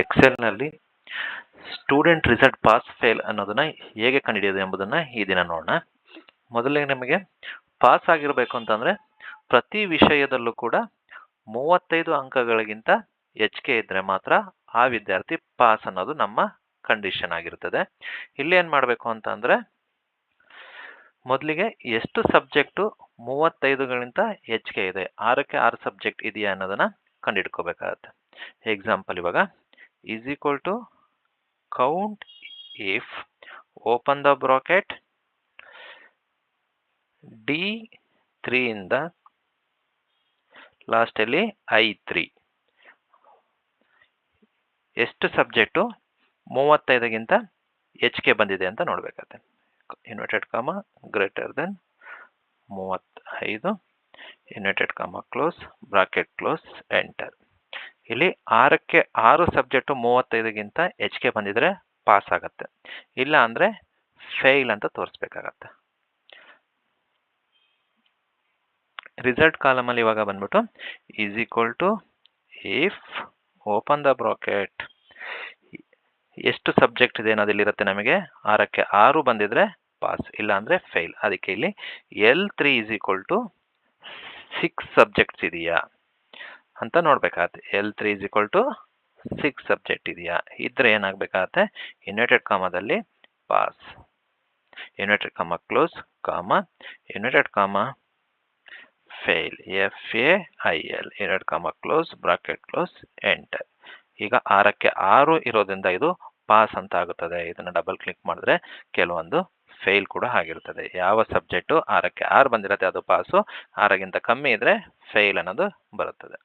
ಎಕ್ಸೆಲ್ನಲ್ಲಿ student result pass fail ಅನ್ನೋದನ್ನ ಹೇಗೆ ಕಂಡುಹಿಡಿಯೋದು ಎಂಬುದನ್ನು ಈ ದಿನ ನೋಡೋಣ. ಮೊದಲಿಗೆ ನಿಮಗೆ ಪಾಸ್ ಆಗಿರಬೇಕು ಅಂತಂದರೆ ಪ್ರತಿ ವಿಷಯದಲ್ಲೂ ಕೂಡ ಮೂವತ್ತೈದು ಅಂಕಗಳಿಗಿಂತ ಹೆಚ್ಚಿಗೆ ಇದ್ದರೆ ಮಾತ್ರ ಆ ವಿದ್ಯಾರ್ಥಿ ಪಾಸ್ ಅನ್ನೋದು ನಮ್ಮ ಕಂಡೀಷನ್ ಆಗಿರ್ತದೆ. ಇಲ್ಲಿ ಏನು ಮಾಡಬೇಕು ಅಂತಂದರೆ ಮೊದಲಿಗೆ ಎಷ್ಟು ಸಬ್ಜೆಕ್ಟು ಮೂವತ್ತೈದುಗಳಿಂತ ಹೆಚ್ಚಿಗೆ ಇದೆ, ಆರಕ್ಕೆ ಆರು ಸಬ್ಜೆಕ್ಟ್ ಇದೆಯಾ ಅನ್ನೋದನ್ನು ಕಂಡುಹಿಡ್ಕೋಬೇಕಾಗತ್ತೆ. ಎಕ್ಸಾಂಪಲ್ ಇವಾಗ is equal to count if open the bracket D ಇಂದ ಲಾಸ್ಟಲ್ಲಿ ಐ ತ್ರೀ ಎಷ್ಟು ಸಬ್ಜೆಕ್ಟು ಮೂವತ್ತೈದಕ್ಕಿಂತ ಹೆಚ್ಚಿಗೆ ಬಂದಿದೆ ಅಂತ ನೋಡಬೇಕಾಗತ್ತೆ. ಇನ್ವರ್ಟೆಡ್ ಕಾಮ ಗ್ರೇಟರ್ ದೆನ್ ಮೂವತ್ತೈದು. Inverted comma close bracket close enter ಇಲ್ಲಿ ಆರಕ್ಕೆ ಆರು ಸಬ್ಜೆಕ್ಟು ಮೂವತ್ತೈದಕ್ಕಿಂತ ಹೆಚ್ಚಿಗೆ ಬಂದಿದ್ರೆ ಪಾಸ್ ಆಗುತ್ತೆ ಇಲ್ಲ ಅಂದರೆ ಫೇಲ್ ಅಂತ ತೋರಿಸ್ಬೇಕಾಗತ್ತೆ. ರಿಸಲ್ಟ್ ಕಾಲಮಲ್ಲಿ ಇವಾಗ ಬಂದ್ಬಿಟ್ಟು is equal to if open the bracket. ಎಷ್ಟು ಸಬ್ಜೆಕ್ಟ್ ಇದೆ ಅನ್ನೋದಿಲ್ಲಿರುತ್ತೆ ನಮಗೆ. ಆರಕ್ಕೆ ಆರು ಬಂದಿದ್ರೆ ಪಾಸ್, ಇಲ್ಲ ಅಂದರೆ ಫೇಲ್. ಅದಕ್ಕೆ ಇಲ್ಲಿ L three is equal to six subjects ಇದೆಯಾ? ಅಂತ ನೋಡ್ಬೇಕಾಗತ್ತೆ. L three is equal to six subject ಇದೆಯಾ? ಇದ್ರೆ ಏನಾಗಬೇಕಾಗತ್ತೆ? Inverted ಕಾಮದಲ್ಲಿ pass inverted comma close comma inverted comma fail F A I L inverted comma close bracket close enter ಈಗ ಆರಕ್ಕೆ ಆರು ಇರೋದ್ರಿಂದ ಇದು ಪಾಸ್ ಅಂತ ಆಗುತ್ತದೆ. ಇದನ್ನು ಡಬಲ್ ಕ್ಲಿಕ್ ಮಾಡಿದ್ರೆ ಕೆಲವೊಂದು ಫೇಲ್ ಕೂಡ ಆಗಿರ್ತದೆ ಯಾವ ಸಬ್ಜೆಕ್ಟು ಆರಕ್ಕೆ ಆರು ಬಂದಿರತ್ತೆ ಅದು ಪಾಸು ಆರಕ್ಕಿಂತ ಕಮ್ಮಿ ಇದ್ರೆ ಫೇಲ್ ಅನ್ನೋದು ಬರುತ್ತದೆ.